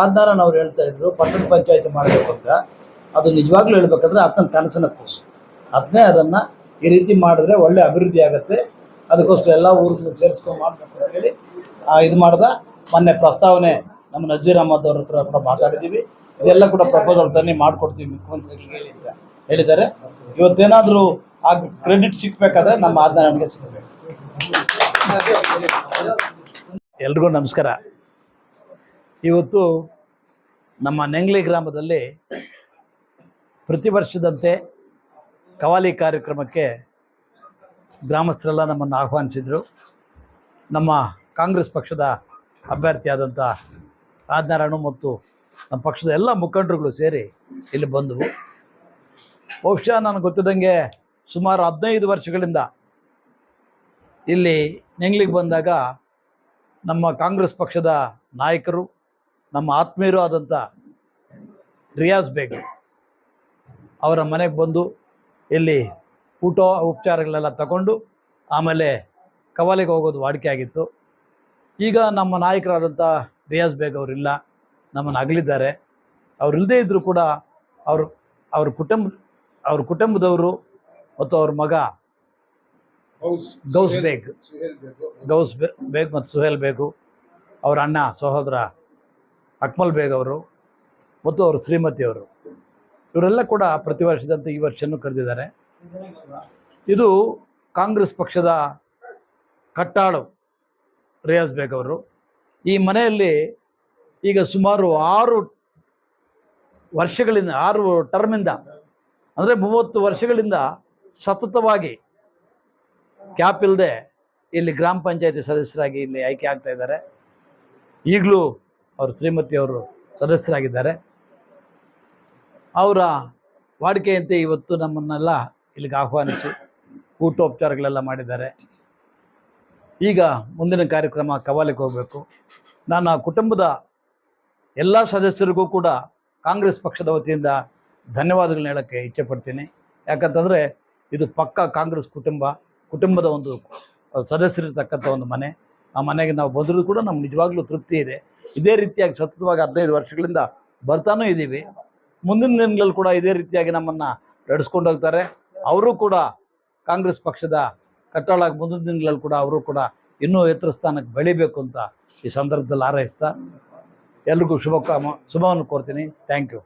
ಆದ್ನಾರಾಯಣ ಅವ್ರು ಹೇಳ್ತಾ ಇದ್ರು, ಪಟ್ಟಣ ಪಂಚಾಯತಿ ಮಾಡಬೇಕು ಅಂತ. ಅದು ನಿಜವಾಗ್ಲೂ ಹೇಳ್ಬೇಕಂದ್ರೆ ಅದನ್ನ ಕನಸಿನ ಕೂಸು ಅದನ್ನೇ ಅದನ್ನು ಈ ರೀತಿ ಮಾಡಿದ್ರೆ ಒಳ್ಳೆ ಅಭಿವೃದ್ಧಿ ಆಗುತ್ತೆ. ಅದಕ್ಕೋಸ್ಕರ ಎಲ್ಲ ಊರಿಗೂ ಸೇರಿಸ್ಕೊಂಡು ಮಾಡಬೇಕು ಅಂತ ಹೇಳಿ ಇದು ಮಾಡ್ದ. ಮೊನ್ನೆ ಪ್ರಸ್ತಾವನೆ ನಮ್ಮ ನಜೀರ್ ಅಹಮದ್ ಅವ್ರ ಹತ್ರ ಕೂಡ ಮಾತಾಡಿದ್ದೀವಿ ಇದೆಲ್ಲ ಕೂಡ ಪ್ರಪೋಸಲ್ ತನ್ನಿ ಮಾಡಿಕೊಡ್ತೀವಿ ಮುಖ್ಯಮಂತ್ರಿಗಳಿಗೆ ಅಂತ ಹೇಳಿದ್ದಾರೆ. ಇವತ್ತೇನಾದರೂ ಆ ಕ್ರೆಡಿಟ್ ಸಿಕ್ಬೇಕಾದ್ರೆ ನಮ್ಮ ಆದ್ನಾರಾಯಣಗೆ ಸಿಗಬೇಕು. ಎಲ್ರಿಗೂ ನಮಸ್ಕಾರ. ಇವತ್ತು ನಮ್ಮ ನೆಂಗ್ಲಿ ಗ್ರಾಮದಲ್ಲಿ ಪ್ರತಿ ವರ್ಷದಂತೆ ಕವಾಲಿ ಕಾರ್ಯಕ್ರಮಕ್ಕೆ ಗ್ರಾಮಸ್ಥರೆಲ್ಲ ನಮ್ಮನ್ನು ಆಹ್ವಾನಿಸಿದರು. ನಮ್ಮ ಕಾಂಗ್ರೆಸ್ ಪಕ್ಷದ ಅಭ್ಯರ್ಥಿಯಾದಂಥ ರಾಜನಾರಾಯಣ ಮತ್ತು ನಮ್ಮ ಪಕ್ಷದ ಎಲ್ಲ ಮುಖಂಡರುಗಳು ಸೇರಿ ಇಲ್ಲಿ ಬಂದವು. ಬಹುಶಃ ನನಗೆ ಗೊತ್ತಿದ್ದಂಗೆ ಸುಮಾರು ಹದಿನೈದು ವರ್ಷಗಳಿಂದ ಇಲ್ಲಿ ನೆಂಗ್ಲಿಗೆ ಬಂದಾಗ ನಮ್ಮ ಕಾಂಗ್ರೆಸ್ ಪಕ್ಷದ ನಾಯಕರು ನಮ್ಮ ಆತ್ಮೀಯರು ಆದಂಥ ರಿಯಾಜ್ ಬೇಗ್ ಅವರ ಮನೆಗೆ ಬಂದು ಇಲ್ಲಿ ಊಟ ಉಪಚಾರಗಳೆಲ್ಲ ತಗೊಂಡು ಆಮೇಲೆ ಕವಾಲಿಗೆ ಹೋಗೋದು ವಾಡಿಕೆ ಆಗಿತ್ತು. ಈಗ ನಮ್ಮ ನಾಯಕರಾದಂಥ ರಿಯಾಜ್ ಬೇಗ್ ಅವರಿಲ್ಲ ನಮ್ಮನ್ನು ಅಗಲಿದ್ದಾರೆ. ಅವರಿಲ್ಲದೇ ಇದ್ದರೂ ಕೂಡ ಅವರು ಅವ್ರ ಕುಟುಂಬ ಅವ್ರ ಕುಟುಂಬದವರು ಮತ್ತು ಅವ್ರ ಮಗ ಗೌಸ್ ಬೇಗ್. ಗೌಸ್ ಬೇಗ್ ಮತ್ತು ಸುಹೇಲ್ ಬೇಗು ಅವರ ಅಣ್ಣ ಸಹೋದರ ಅಕ್ಮಲ್ ಬೇಗ್ ಅವರು ಮತ್ತು ಅವರು ಶ್ರೀಮತಿಯವರು ಇವರೆಲ್ಲ ಕೂಡ ಪ್ರತಿ ವರ್ಷದಂತೆ ಈ ವರ್ಷನೂ ಕರೆದಿದ್ದಾರೆ. ಇದು ಕಾಂಗ್ರೆಸ್ ಪಕ್ಷದ ಕಟ್ಟಾಳು ರಿಯಾಜ್ ಬೇಗ್ ಅವರು. ಈ ಮನೆಯಲ್ಲಿ ಈಗ ಸುಮಾರು ಆರು ವರ್ಷಗಳಿಂದ, ಆರು ಟರ್ಮಿಂದ, ಅಂದರೆ ಮೂವತ್ತು ವರ್ಷಗಳಿಂದ ಸತತವಾಗಿ ಕ್ಯಾಪ್ ಇಲ್ಲದೆ ಇಲ್ಲಿ ಗ್ರಾಮ ಪಂಚಾಯತಿ ಸದಸ್ಯರಾಗಿ ಇಲ್ಲಿ ಆಯ್ಕೆ ಆಗ್ತಾ ಇದ್ದಾರೆ. ಈಗಲೂ ಅವರು ಶ್ರೀಮತಿಯವರು ಸದಸ್ಯರಾಗಿದ್ದಾರೆ. ಅವರ ವಾಡಿಕೆಯಂತೆ ಇವತ್ತು ನಮ್ಮನ್ನೆಲ್ಲ ಇಲ್ಲಿಗೆ ಆಹ್ವಾನಿಸಿ ಊಟೋಪಚಾರಗಳೆಲ್ಲ ಮಾಡಿದ್ದಾರೆ. ಈಗ ಮುಂದಿನ ಕಾರ್ಯಕ್ರಮ ಕವಾಲಿಗೆ ಹೋಗಬೇಕು. ನಾನು ಆ ಕುಟುಂಬದ ಎಲ್ಲ ಸದಸ್ಯರಿಗೂ ಕೂಡ ಕಾಂಗ್ರೆಸ್ ಪಕ್ಷದ ವತಿಯಿಂದ ಧನ್ಯವಾದಗಳನ್ನ ಹೇಳೋಕ್ಕೆ ಇಚ್ಛೆಪಡ್ತೀನಿ ಯಾಕಂತಂದರೆ ಇದು ಪಕ್ಕ ಕಾಂಗ್ರೆಸ್ ಕುಟುಂಬ, ಕುಟುಂಬದ ಒಂದು ಸದಸ್ಯರಿರ್ತಕ್ಕಂಥ ಒಂದು ಮನೆ. ಆ ಮನೆಗೆ ನಾವು ಬಂದರೂ ಕೂಡ ನಮ್ಗೆ ನಿಜವಾಗ್ಲೂ ತೃಪ್ತಿ ಇದೆ. ಇದೇ ರೀತಿಯಾಗಿ ಸತತವಾಗಿ ಹದಿನೈದು ವರ್ಷಗಳಿಂದ ಬರ್ತಾನೂ ಇದ್ದೀವಿ. ಮುಂದಿನ ದಿನಗಳಲ್ಲಿ ಕೂಡ ಇದೇ ರೀತಿಯಾಗಿ ನಮ್ಮನ್ನು ನಡೆಸ್ಕೊಂಡು ಹೋಗ್ತಾರೆ. ಅವರು ಕೂಡ ಕಾಂಗ್ರೆಸ್ ಪಕ್ಷದ ಕಟ್ಟಾಳಾಗಿ ಮುಂದಿನ ದಿನಗಳಲ್ಲಿ ಕೂಡ ಅವರು ಕೂಡ ಇನ್ನೂ ಎತ್ತರ ಸ್ಥಾನಕ್ಕೆ ಬೆಳಿಬೇಕು ಅಂತ ಈ ಸಂದರ್ಭದಲ್ಲಿ ಹಾರೈಸ್ತಾ ಎಲ್ರಿಗೂ ಶುಭ ಕಾಮ ಶುಭವನ್ನು ಕೋರ್ತೀನಿ. Thank you.